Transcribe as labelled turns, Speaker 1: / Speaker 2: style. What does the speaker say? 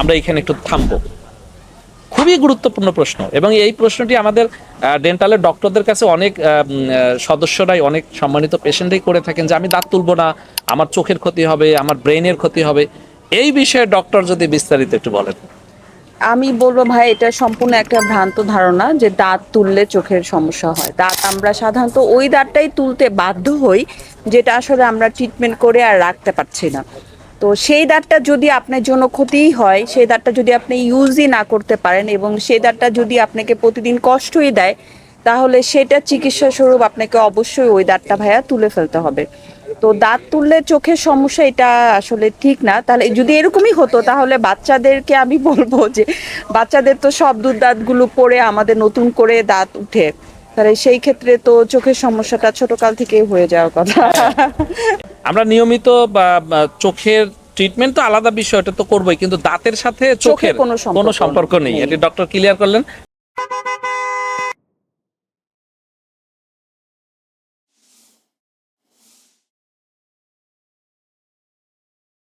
Speaker 1: আমরা এখানে একটু থামবো। খুবই গুরুত্বপূর্ণ প্রশ্ন এবং এই প্রশ্নটি আমাদের ডেন্টালের ডক্টরদের কাছে অনেক সদস্যরাই অনেক সম্মানিত পেশেন্টই করে থাকেন যে আমি দাঁত তুলবো না, আমার চোখের ক্ষতি হবে, আমার ব্রেনের ক্ষতি হবে। এই বিষয়ে ডক্টর যদি বিস্তারিত একটু বলেন।
Speaker 2: আমি বলব ভাই, এটা সম্পূর্ণ একটা ভ্রান্ত ধারণা যে দাঁত তুললে চোখের সমস্যা হয়। দাঁত আমরা সাধারণত ওই দাঁতটাই তুলতে বাধ্য হই, যেটা আসলে আমরা ট্রিটমেন্ট করে আর রাখতে পারছি না। তো সেই দাঁতটা যদি আপনার জন্য ক্ষতিই হয়, সেই দাঁতটা যদি আপনি ইউজই না করতে পারেন এবং সেই দাঁতটা যদি আপনাকে প্রতিদিন কষ্টই দেয়, তাহলে সেটা চিকিৎসা স্বরূপ আপনাকে অবশ্যই ওই দাঁতটা ভাইয়া তুলে ফেলতে হবে। তো দাঁত তুললে চোখের সমস্যা এটা আসলে ঠিক না। তাহলে যদি এরকমই হতো, তাহলে বাচ্চাদেরকে আমি বলব যে, বাচ্চাদের তো সব দুধ দাঁতগুলো পড়ে আমাদের নতুন করে দাঁত উঠে। তাহলে সেই ক্ষেত্রে তো চোখের সমস্যাটা ছোটকাল থেকেই হয়ে যাওয়ার কথা।
Speaker 1: আমরা নিয়মিত বা চোখের ট্রিটমেন্ট তো আলাদা বিষয় এটা তো করবোই কিন্তু দাঁতের সাথে চোখের
Speaker 2: কোনো সম্পর্ক নেই।
Speaker 1: এটি ডক্টর ক্লিয়ার করলেন